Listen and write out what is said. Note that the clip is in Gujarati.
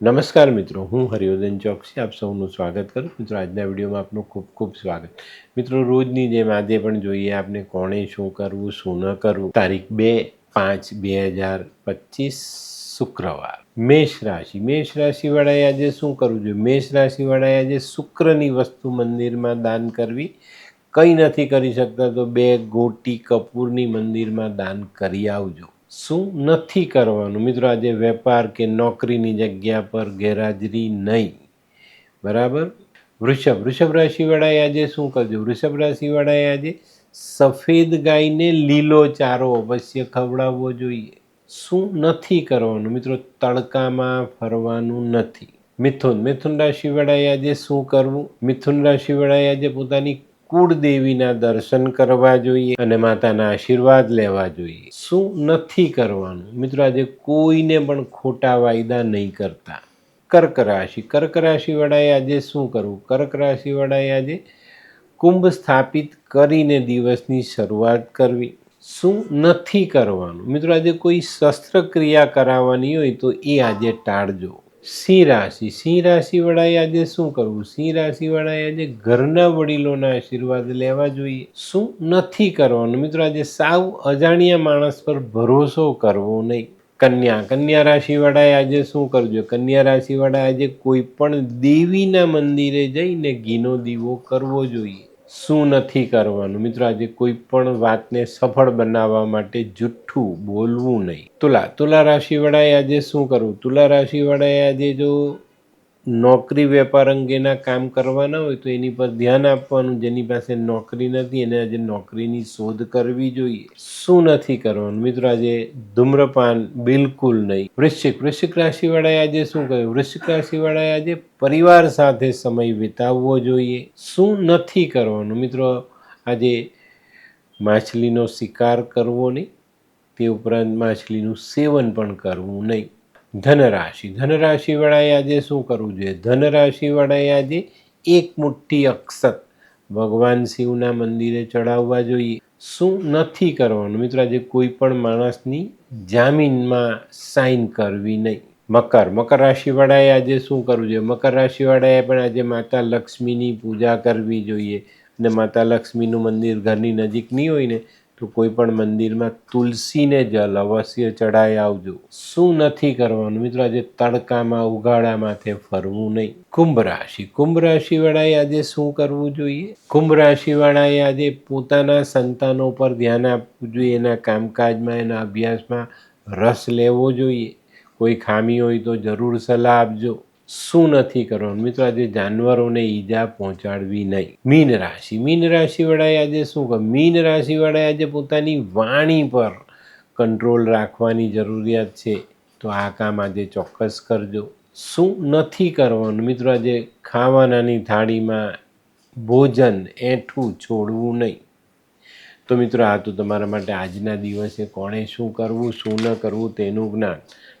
નમસ્કાર મિત્રો, હું હરિવર્ધન ચોકસી આપ સૌનું સ્વાગત કરું મિત્રો, આજના વિડીયોમાં આપનું ખૂબ ખૂબ સ્વાગત. મિત્રો, રોજની જેમ આજે પણ જોઈએ આપણે કોણે શું કરવું, શું ન કરવું. તારીખ બે પાંચ બે હજાર પચીસ શુક્રવાર. મેષ રાશિ. મેષ રાશિવાળાએ આજે શું કરવું જોઈએ? મેષ રાશિવાળાએ આજે શુક્રની વસ્તુ મંદિરમાં દાન કરવી. કંઈ નથી કરી શકતા, તો બે ગોટી કપૂરની મંદિરમાં દાન કરી આવજો. શું નથી કરવાનું? મિત્રો, આજે વેપાર કે નોકરીની જગ્યા પર ગેરહાજરી નહીં. બરાબર? વૃષભ વૃષભ રાશિવાળાએ આજે શું કરજો? વૃષભ રાશિવાળાએ આજે સફેદ ગાયને લીલો ચારો અવશ્ય ખવડાવવો જોઈએ. શું નથી કરવાનું? મિત્રો, તડકામાં ફરવાનું નથી. મિથુન મિથુન રાશિવાળાએ આજે શું કરવું? મિથુન રાશિવાળાએ આજે પોતાની કુળદેવીના દર્શન કરવા જોઈએ અને માતાના આશીર્વાદ લેવા જોઈએ. શું નથી કરવાનું? મિત્રો, આજે કોઈને પણ ખોટા વાયદા નહીં કરતા. કર્ક રાશિ. કર્ક રાશિવાળાએ આજે શું કરવું? કર્ક રાશિવાળાએ આજે કુંભ સ્થાપિત કરીને દિવસની શરૂઆત કરવી. શું નથી કરવાનું? મિત્રો, આજે કોઈ શસ્ત્રક્રિયા કરાવવાની હોય તો એ આજે ટાળજો. સિંહ રાશિ. સિંહ રાશિવાળાએ આજે શું કરવું? સિંહ રાશિવાળાએ આજે ઘરના વડીલોના આશીર્વાદ લેવા જોઈએ. શું નથી કરવાનું? મિત્રો, આજે સાવ અજાણ્યા માણસ પર ભરોસો કરવો નહીં. કન્યા. કન્યા રાશિવાળાએ આજે શું કરજો? કન્યા રાશિવાળાએ આજે કોઈ પણ દેવીના મંદિરે જઈને ઘીનો દીવો કરવો જોઈએ. શું નથી કરવાનું? મિત્રો, આજે કોઈ પણ વાતને સફળ બનાવવા માટે જુઠ્ઠું બોલવું નહીં. તુલા તુલા રાશિવાળાએ આજે શું કરવું? તુલા રાશિવાળાએ આજે જો નોકરી વેપાર અંગેના કામ કરવાના હોય તો એની પર ધ્યાન આપવાનું. જેની પાસે નોકરી નથી, એને આજે નોકરીની શોધ કરવી જોઈએ. શું નથી કરવાનું? મિત્રો, આજે ધૂમ્રપાન બિલકુલ નહીં. વૃશ્ચિક વૃશ્ચિક રાશિવાળાએ આજે શું કહ્યું? વૃશ્ચિક રાશિવાળાએ આજે પરિવાર સાથે સમય વિતાવવો જોઈએ. શું નથી કરવાનું? મિત્રો, આજે માછલીનો શિકાર કરવો નહીં. તે ઉપરાંત માછલીનું સેવન પણ કરવું નહીં. ધનરાશિ. ધનરાશિવાળાએ આજે શું કરવું જોઈએ? ધનરાશિવાળાએ આજે એક મુઠ્ઠી અક્ષત ભગવાન શિવના મંદિરે ચડાવવા જોઈએ. શું નથી કરવાનું? મિત્રો, આજે કોઈ પણ માણસની જામીનમાં સાઈન કરવી નહીં. મકર. મકર રાશિવાળાએ આજે શું કરવું જોઈએ? મકર રાશિવાળાએ પણ આજે માતા લક્ષ્મીની પૂજા કરવી જોઈએ. અને માતા લક્ષ્મીનું મંદિર ઘરની નજીક નહીં હોય ને તો કોઈ પણ મંદિરમાં તુલસીને જલ અવશ્ય ચડાઈ આવજો. શું નથી કરવાનું? મિત્રો, આજે તડકામાં ઉગાડા માથે ફરવું નહીં. કુંભ રાશિ. કુંભ રાશિવાળાએ આજે શું કરવું જોઈએ? કુંભ રાશિવાળાએ આજે પોતાના સંતાનો પર ધ્યાન આપવું જોઈએ. એના કામકાજમાં, એના અભ્યાસમાં રસ લેવો જોઈએ. કોઈ ખામી હોય તો જરૂર સલાહ આપજો. શું નથી કરવાનું? મિત્રો, આજે જાનવરોને ઈજા પહોંચાડવી નહીં. મીન રાશિ. મીન રાશિવાળાએ આજે શું કહ્યું મીન રાશિવાળાએ આજે પોતાની વાણી પર કંટ્રોલ રાખવાની જરૂરિયાત છે. તો આ કામ આજે ચોક્કસ કરજો. શું નથી કરવાનું? મિત્રો, આજે ખાવાનાની થાળીમાં ભોજન એઠું છોડવું નહીં. તો મિત્રો, આ તો તમારા માટે આજના દિવસે કોણે શું કરવું, શું ન કરવું તેનું જ્ઞાન.